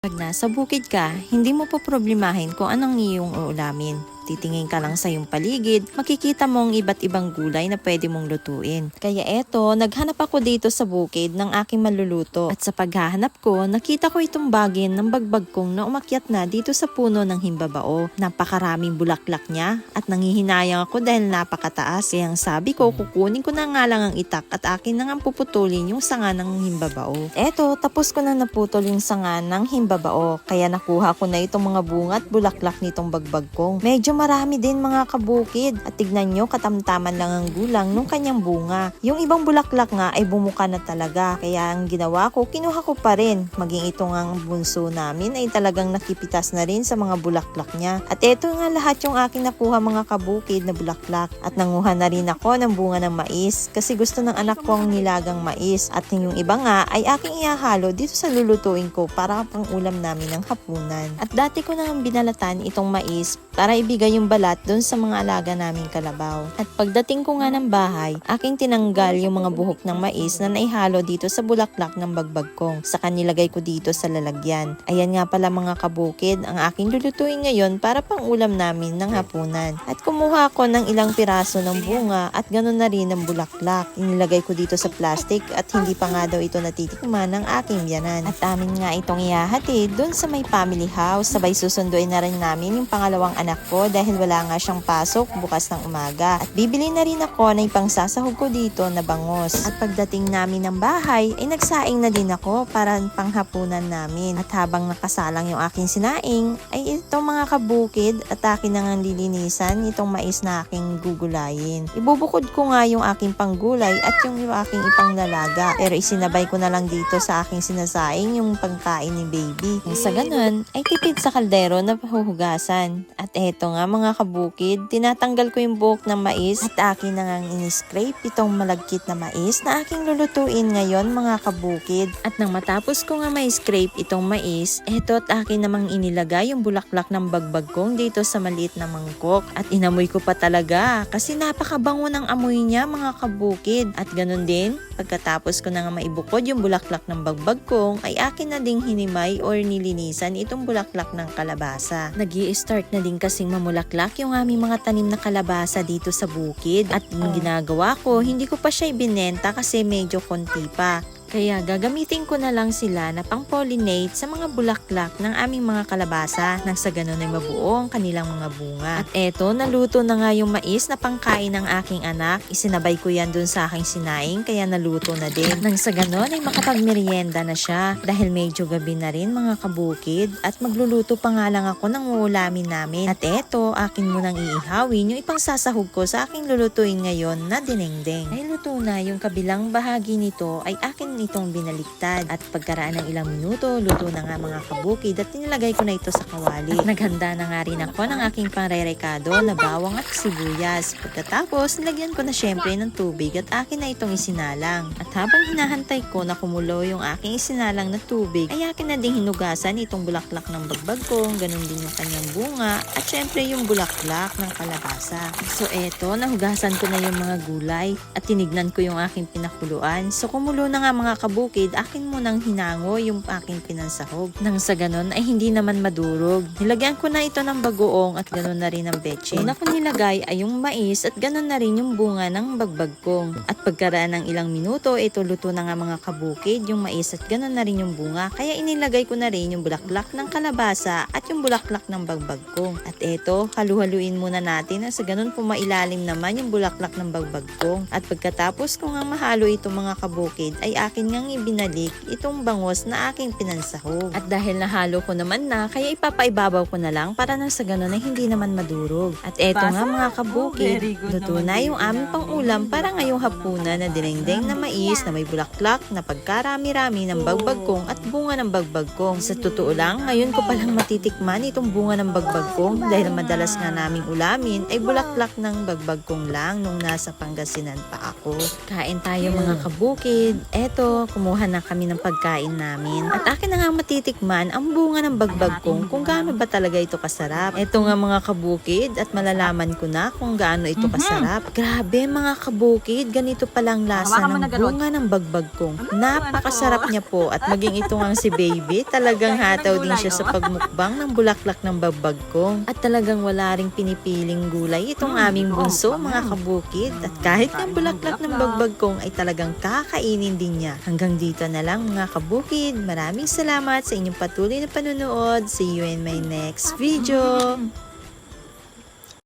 Pag nasa bukid ka, hindi mo po problemahin kung anong iyong uulamin. Titingin ka lang sa iyong paligid, makikita mong iba't ibang gulay na pwede mong lutuin. Kaya eto, naghanap ako dito sa bukid ng aking maluluto. At sa paghahanap ko, nakita ko itong bagin ng bagbag kong na umakyat na dito sa puno ng himbabao. Napakaraming bulaklak niya at nangihinayang ako dahil napakataas. Kaya ang sabi ko, kukunin ko na nga lang ang itak at akin na nga puputulin yung sanga ng himbabao. Eto, tapos ko na naputol yung sanga ng himbabao. Kaya nakuha ko na itong mga bunga at bulaklak nitong bagbag kong. Medyo marami din mga kabukid. At tignan nyo, katamtaman lang ang gulang nung kanyang bunga. Yung ibang bulaklak nga ay bumuka na talaga. Kaya ang ginawa ko, kinuha ko pa rin. Maging ito nga ang bunso namin ay talagang nakipitas na rin sa mga bulaklak niya. At eto nga lahat yung aking nakuha mga kabukid na bulaklak. At nanguha na rin ako ng bunga ng mais kasi gusto ng anak ko ang nilagang mais. At yung iba nga ay aking ihahalo dito sa lulutuin ko para pang ulam namin ng hapunan. At dati ko nang binalatan itong mais para ibigay yung balat doon sa mga alaga naming kalabaw. At pagdating ko nga ng bahay, aking tinanggal yung mga buhok ng mais na naihalo dito sa bulaklak ng bagbag kong. Saka nilagay ko dito sa lalagyan. Ayan nga pala mga kabukid, ang aking lulutuin ngayon para pang ulam namin ng hapunan. At kumuha ko ng ilang piraso ng bunga at ganoon na rin ng bulaklak. Inilagay ko dito sa plastic at hindi pa nga daw ito natitikman ng aking biyanan. At amin nga itong ihahatid doon sa may family house. Sabay susunduin na rin namin yung pangalawang anak ko dahil wala nga siyang pasok bukas ng umaga. At bibili na rin ako na ipangsasahog ko dito na bangos. At pagdating namin ng bahay ay nagsaing na din ako para panghapunan namin. At habang nakasalang yung aking sinaing ay itong mga kabukid at akin na nga lilinisan itong mais na aking gugulayin. Ibubukod ko nga yung aking panggulay at yung, yung aking ipanglalaga. Pero isinabay ko na lang dito sa aking sinasaing yung pagkain ni baby. Sa ganun ay tipid sa kaldero na pahuhugasan. At eto nga mga kabukid, tinatanggal ko yung buhok ng mais at akin na ngang in-scrape itong malagkit na mais na aking lulutuin ngayon mga kabukid. At nang matapos ko nga may-scrape itong mais, eto at akin namang inilagay yung bulaklak ng bagbag kong dito sa maliit na mangkok. At inamoy ko pa talaga kasi napakabango ng amoy niya mga kabukid. At ganun din, pagkatapos ko na nga maibukod yung bulaklak ng bagbag kong, ay akin na ding hinimay or nilinisan itong bulaklak ng kalabasa. nag start na din kasing mamulaklak yung aming mga tanim na kalabasa dito sa bukid. At yung ginagawa ko, hindi ko pa siya ibinenta kasi medyo konti pa. Kaya gagamitin ko na lang sila na pang-pollinate sa mga bulaklak ng aming mga kalabasa nang sa ganun ay mabuo ang kanilang mga bunga. At eto, naluto na nga yung mais na pangkain ng aking anak. Isinabay ko yan dun sa aking sinaing kaya naluto na din. Nang sa ganun ay makapagmerienda na siya dahil medyo gabi na rin mga kabukid at magluluto pa nga lang ako ng uulamin namin. At eto, akin munang iihawin yung ipangsasahog ko sa aking lulutuin ngayon na dinengdeng. Ay luto na yung kabilang bahagi nito ay akin itong binaliktad. At pagkaraan ng ilang minuto, luto na nga mga kabukid at tinilagay ko na ito sa kawali. At naghanda na nga rin ako ng aking pangrerekado na bawang at sibuyas. Pagkatapos, nilagyan ko na syempre ng tubig at akin na itong isinalang. At habang hinahantay ko na kumulo yung aking isinalang na tubig, ay akin na ding hinugasan itong bulaklak ng bagbag ko, ganun din yung kanyang bunga, at syempre yung bulaklak ng kalabasa. So eto, nahugasan ko na yung mga gulay at tinignan ko yung aking pinakuluan. So kumulo na nga mga kabukid, akin munang hinango yung aking pinansahog. Nang sa ganun ay hindi naman madurog. Nilagyan ko na ito ng bagoong at ganun na rin ang betche. Una ko nilagay ay yung mais at ganun na rin yung bunga ng bagbag kong. At pagkaraan ng ilang minuto, ito luto na nga mga kabukid, yung mais at ganun na rin yung bunga. Kaya inilagay ko na rin yung bulaklak ng kalabasa at yung bulaklak ng bagbag kong. At eto, halu-haluin muna natin na sa ganun pumailalim naman yung bulaklak ng bagbag kong. At pagkatapos ko nga mahalo itong mga kabukid, ay akin ngang ibinalik itong bangos na aking pinansahog. At dahil nahalo ko naman na, kaya ipapaibabaw ko na lang para na sa ganun ay hindi naman madurog. At eto nga mga kabukid, good luto na yun. yung aming pang-ulam para ngayong hapunan na dinengdeng na mais na may bulaklak na pagkarami-rami ng bagbagkong at bunga ng bagbagkong. Sa totoo lang, ngayon ko palang matitikman itong bunga ng bagbagkong dahil madalas nga naming ulamin ay bulaklak ng bagbagkong lang nung nasa Pangasinan pa ako. ko. Kain tayo mga kabukid. Eto, kumuha na kami ng pagkain namin. At akin na nga matitikman ang bunga ng bagbag kong kung gaano ba talaga ito kasarap. Eto nga mga kabukid at malalaman ko na kung gaano ito kasarap. Grabe mga kabukid, ganito palang lasa ng bunga ng bagbag kong. Napakasarap niya po at maging ito nga si baby, talagang hataw din siya sa pagmukbang ng bulaklak ng bagbag kong. At talagang wala ring pinipiling gulay itong aming bunso mga kabukid. At kahit ng bulaklak ng bagbag kong ay talagang kakainin din niya. Hanggang dito na lang mga kabukid. Maraming salamat sa inyong patuloy na panunood. See you in my next video.